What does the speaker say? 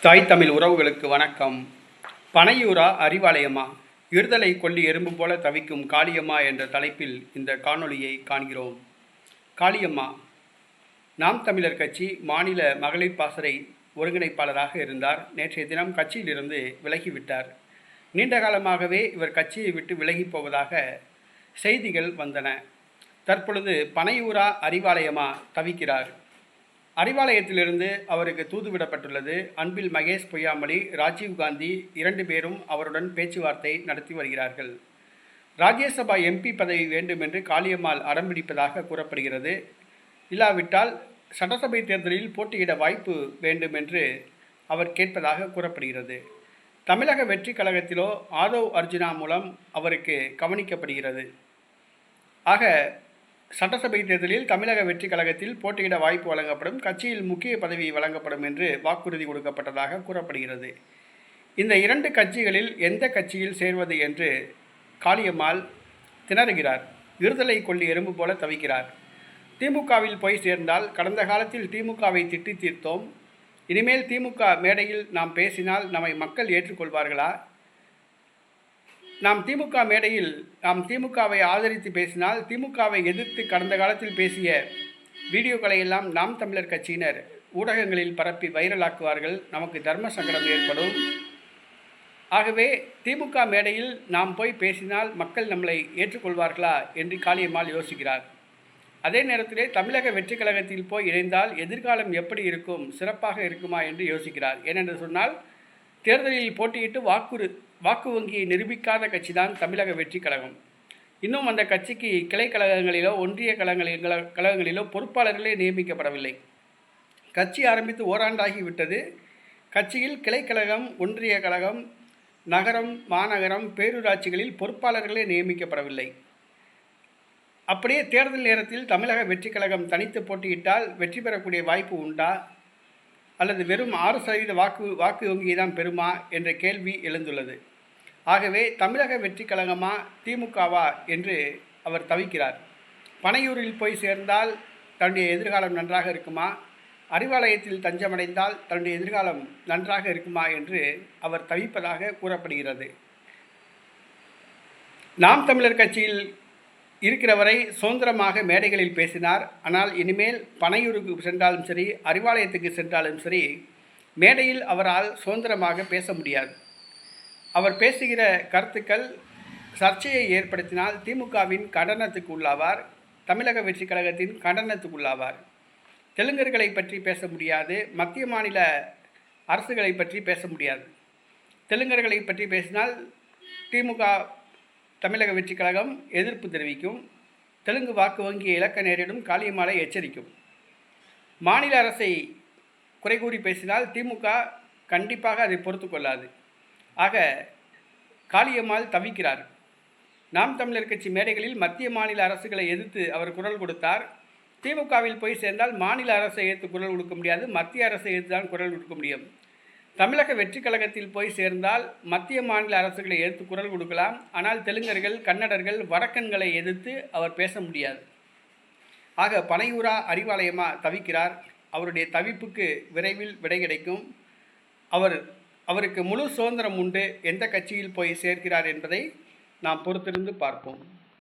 தாய் தமிழ் உறவுகளுக்கு வணக்கம். பனையூரா அறிவாலயமா? இருதலை கொல்லி எறும்பு போல தவிக்கும் காளியம்மா என்ற தலைப்பில் இந்த காணொளியை காண்கிறோம். காளியம்மா நாம் தமிழர் கட்சி மாநில மகளிர் பாசறை ஒருங்கிணைப்பாளராக இருந்தார். நேற்றைய தினம் கட்சியிலிருந்து விலகிவிட்டார். நீண்ட காலமாகவே இவர் கட்சியை விட்டு விலகிப் போவதாக செய்திகள் வந்தன. தற்பொழுது பனையூரா அறிவாலயமா தவிக்கிறார். அறிவாலயத்திலிருந்து அவருக்கு தூதுவிடப்பட்டுள்ளது. அன்பில் மகேஷ் பொய்யாமொழி ராஜீவ்காந்தி இரண்டு பேரும் அவருடன் பேச்சுவார்த்தை நடத்தி வருகிறார்கள். ராஜ்யசபா எம்பி பதவி வேண்டும் என்று காளியம்மாள் அடம்பிடிப்பதாக கூறப்படுகிறது. இல்லாவிட்டால் சட்டசபை தேர்தலில் போட்டியிட வாய்ப்பு வேண்டும் என்று அவர் கேட்பதாக கூறப்படுகிறது. தமிழக வெற்றி கழகத்திலோ ஆதவ் அர்ஜுனா மூலம் அவருக்கு கவனிக்கப்படுகிறது. ஆக சட்டசபை தேர்தலில் தமிழக வெற்றி கழகத்தில் போட்டியிட வாய்ப்பு வழங்கப்படும் கட்சியில் முக்கிய பதவி வழங்கப்படும் என்று வாக்குறுதி கொடுக்கப்பட்டதாக கூறப்படுகிறது. இந்த இரண்டு கட்சிகளில் எந்த கட்சியில் சேர்வது என்று காளியம்மாள் திணறுகிறார். விடுதலை கொள்ளி எறும்பு போல தவிக்கிறார். திமுகவில் போய் சேர்ந்தால் கடந்த காலத்தில் திமுகவை திட்டி தீர்த்தோம். இனிமேல் திமுக மேடையில் நாம் பேசினால் நம்மை மக்கள் ஏற்றுக்கொள்வார்களா? நாம் திமுக மேடையில் நாம் திமுகவை ஆதரித்து பேசினால் திமுகவை எதிர்த்து கடந்த காலத்தில் பேசிய வீடியோக்களை எல்லாம் நாம் தமிழர் கட்சியினர் ஊடகங்களில் பரப்பி வைரலாக்குவார்கள். நமக்கு தர்ம சங்கடம் ஏற்படும். ஆகவே திமுக மேடையில் நாம் போய் பேசினால் மக்கள் நம்மளை ஏற்றுக்கொள்வார்களா என்று காளியம்மாள் யோசிக்கிறார். அதே நேரத்திலே தமிழக வெற்றி கழகத்தில் போய் இணைந்தால் எதிர்காலம் எப்படி இருக்கும் சிறப்பாக இருக்குமா என்று யோசிக்கிறார். ஏனென்று சொன்னால் தேர்தலில் போட்டியிட்டு வாக்குறு வாக்கு வங்கியை நிரூபிக்காத கட்சி தான் தமிழக வெற்றி கழகம். இன்னும் அந்த கட்சிக்கு கிளை கழகங்களிலோ ஒன்றிய கழகங்களில் கழகங்களிலோ பொறுப்பாளர்களே நியமிக்கப்படவில்லை. கட்சி ஆரம்பித்து ஓராண்டாகிவிட்டது கட்சியில் கிளை கழகம் ஒன்றிய கழகம் நகரம் மாநகரம் பேரூராட்சிகளில் பொறுப்பாளர்களே நியமிக்கப்படவில்லை. அப்படியே தேர்தல் நேரத்தில் தமிழக வெற்றி கழகம் தனித்து போட்டியிட்டால் வெற்றி பெறக்கூடிய வாய்ப்பு உண்டா? அல்லது வெறும் ஆறு சதவீத வாக்கு வாக்கு வங்கியை தான் பெறுமா என்ற கேள்வி எழுந்துள்ளது. ஆகவே தமிழக வெற்றி கழகமா திமுகவா என்று அவர் தவிக்கிறார். பனையூரில் போய் சேர்ந்தால் தன்னுடைய எதிர்காலம் நன்றாக இருக்குமா? அறிவாலயத்தில் தஞ்சமடைந்தால் தன்னுடைய எதிர்காலம் நன்றாக இருக்குமா என்று அவர் தவிப்பதாக கூறப்படுகிறது. நாம் தமிழர் கட்சியில் இருக்கிறவரை சுதந்திரமாக மேடைகளில் பேசினார். ஆனால் இனிமேல் பனையூருக்கு சென்றாலும் சரி அறிவாலயத்துக்கு சென்றாலும் சரி மேடையில் அவரால் சுதந்திரமாக பேச முடியாது. அவர் பேசுகிற கருத்துக்கள் சர்ச்சையை ஏற்படுத்தினால் திமுகவின் கண்டனத்துக்கு உள்ளாவார். தமிழக வெற்றி கழகத்தின் கண்டனத்துக்கு உள்ளாவார். தெலுங்கர்களை பற்றி பேச முடியாது. மத்திய மாநில அரசுகளை பற்றி பேச முடியாது. தெலுங்கர்களை பற்றி பேசினால் திமுக தமிழக வெற்றிக் கழகம் எதிர்ப்பு தெரிவிக்கும். தெலுங்கு வாக்கு வங்கி இலக்க நேரிடும் காளியம்மாளை எச்சரிக்கும். மாநில அரசை குறை கூறி பேசினால் திமுக கண்டிப்பாக அதை பொறுத்து கொள்ளாது. ஆக காளியம்மாள் தவிக்கிறார். நாம் தமிழர் கட்சி மேடைகளில் மத்திய மாநில அரசுகளை எதிர்த்து அவர் குரல் கொடுத்தார். திமுகவில் போய் சேர்ந்தால் மாநில அரசை எதிர்த்து குரல் கொடுக்க முடியாது. மத்திய அரசை எதிர்த்து தான் குரல் கொடுக்க முடியும். தமிழக வெற்றி கழகத்தில் போய் சேர்ந்தால் மத்திய மாநில அரசுகளை எதிர்த்து குரல் கொடுக்கலாம். ஆனால் தெலுங்கர்கள் கன்னடர்கள் வடக்கன்களை எதிர்த்து அவர் பேச முடியாது. ஆக பனையூரா அறிவாலயமா தவிக்கிறார். அவருடைய தவிப்புக்கு விரைவில் விடை கிடைக்கும். அவர் அவருக்கு முழு சுதந்திரம் உண்டு. எந்த கட்சியில் போய் சேர்க்கிறார் என்பதை நாம் பொறுத்திருந்து பார்ப்போம்.